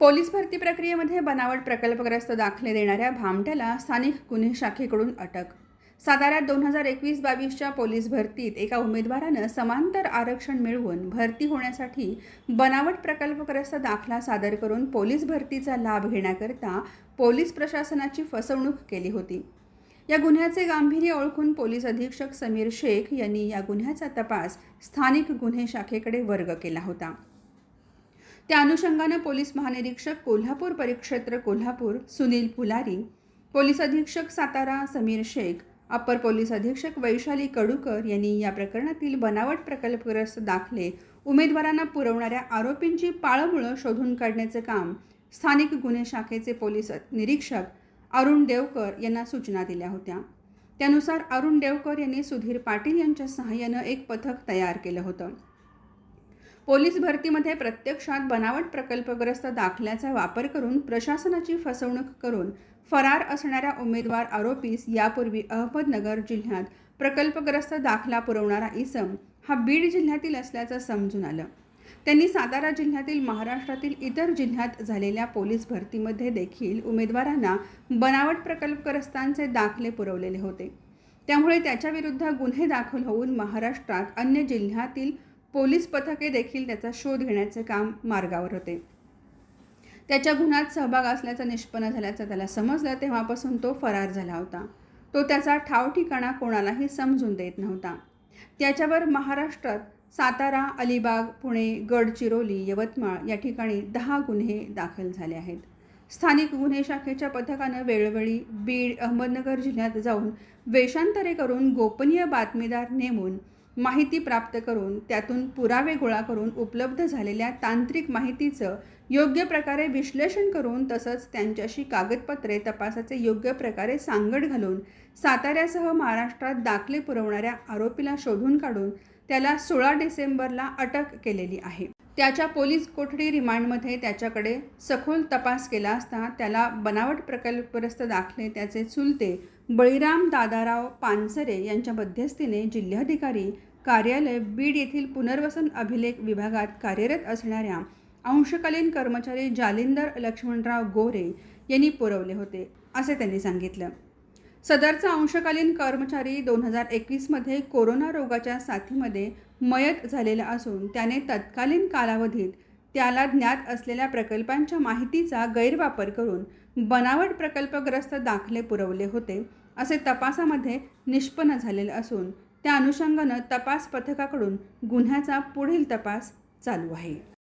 Police भरती प्रक्रियेमध्ये बनावट प्रकल्पग्रस्त दाखले देणाऱ्या भामट्याला स्थानिक गुन्हे शाखेकडून अटक. साताऱ्यात दोन हजार एकवीस बावीसच्या पोलीस भरतीत एका उमेदवारानं समांतर आरक्षण मिळवून भरती होण्यासाठी बनावट प्रकल्पग्रस्त दाखला सादर करून पोलीस भरतीचा लाभ घेण्याकरता पोलीस प्रशासनाची फसवणूक केली होती. या गुन्ह्याचे गांभीर्य ओळखून पोलीस अधीक्षक समीर शेख यांनी या गुन्ह्याचा तपास स्थानिक गुन्हे शाखेकडे वर्ग केला होता. त्या अनुषंगानं पोलीस महानिरीक्षक कोल्हापूर परिक्षेत्र कोल्हापूर सुनील पुलारी पोलीस अधीक्षक सातारा समीर शेख अप्पर पोलीस अधीक्षक वैशाली कडूकर यांनी या प्रकरणातील बनावट प्रकल्पग्रस्त दाखले उमेदवारांना पुरवणाऱ्या आरोपींची पाळमुळं शोधून काढण्याचं काम स्थानिक गुन्हे शाखेचे पोलीस निरीक्षक अरुण देवकर यांना सूचना दिल्या होत्या. त्यानुसार अरुण देवकर यांनी सुधीर पाटील यांच्या सहाय्यानं एक पथक तयार केलं होतं. पोलीस भरतीमध्ये प्रत्यक्षात बनावट प्रकल्पग्रस्त दाखल्याचा वापर करून प्रशासनाची फसवणूक करून फरार असणाऱ्या उमेदवार आरोपीस यापूर्वी अहमदनगर जिल्ह्यात प्रकल्पग्रस्त दाखला पुरवणारा इसम हा बीड जिल्ह्यातील असल्याचं समजून आलं. त्यांनी सातारा जिल्ह्यातील महाराष्ट्रातील इतर जिल्ह्यात झालेल्या पोलीस भरतीमध्ये देखील उमेदवारांना बनावट प्रकल्पग्रस्तांचे दाखले पुरवलेले होते. त्यामुळे त्याच्याविरुद्ध गुन्हे दाखल होऊन महाराष्ट्रात अन्य जिल्ह्यातील पोलीस पथके देखील त्याचा शोध घेण्याचे काम मार्गावर होते. त्याच्या गुन्ह्यात सहभाग असल्याचा निष्पन्न झाल्याचं त्याला समजलं तेव्हापासून तो फरार झाला होता. तो त्याचा ठाव ठिकाणा कोणालाही समजून देत नव्हता. त्याच्यावर महाराष्ट्रात सातारा अलिबाग पुणे गडचिरोली यवतमाळ या ठिकाणी दहा गुन्हे दाखल झाले आहेत. स्थानिक गुन्हे शाखेच्या पथकानं वेळोवेळी बीड अहमदनगर जिल्ह्यात जाऊन वेषांतरे करून गोपनीय बातमीदार नेमून माहिती प्राप्त करून त्यातून पुरावे गोळा करून उपलब्ध झालेल्या तांत्रिक माहितीचं योग्य प्रकारे विश्लेषण करून तसंच त्यांच्याशी कागदपत्रे तपासाचे योग्य प्रकारे सांगड घालून साताऱ्यासह महाराष्ट्रात दाखले पुरवणाऱ्या आरोपीला शोधून काढून त्याला सोळा डिसेंबरला अटक केलेली आहे. त्याच्या पोलीस कोठडी रिमांडमध्ये त्याच्याकडे सखोल तपास केला असता त्याला बनावट प्रकल्पग्रस्त दाखले त्याचे चुलते बळीराम दादाराव पानसरे यांच्या मध्यस्थीने जिल्हाधिकारी कार्यालय बीड येथील पुनर्वसन अभिलेख विभागात कार्यरत असणाऱ्या अंशकालीन कर्मचारी जालिंदर लक्ष्मणराव गोरे यांनी पुरवले होते असे त्यांनी सांगितलं. सदरचा अंशकालीन कर्मचारी दोन हजार एकवीसमध्ये कोरोना रोगाच्या साथीमध्ये मयत झालेला असून त्याने तत्कालीन कालावधीत त्याला ज्ञात असलेल्या प्रकल्पांच्या माहितीचा गैरवापर करून बनावट प्रकल्पग्रस्त दाखले पुरवले होते असे तपासामध्ये निष्पन्न झालेले असून त्या अनुषंगानं तपास पथकाकडून गुन्ह्याचा पुढील तपास चालू आहे.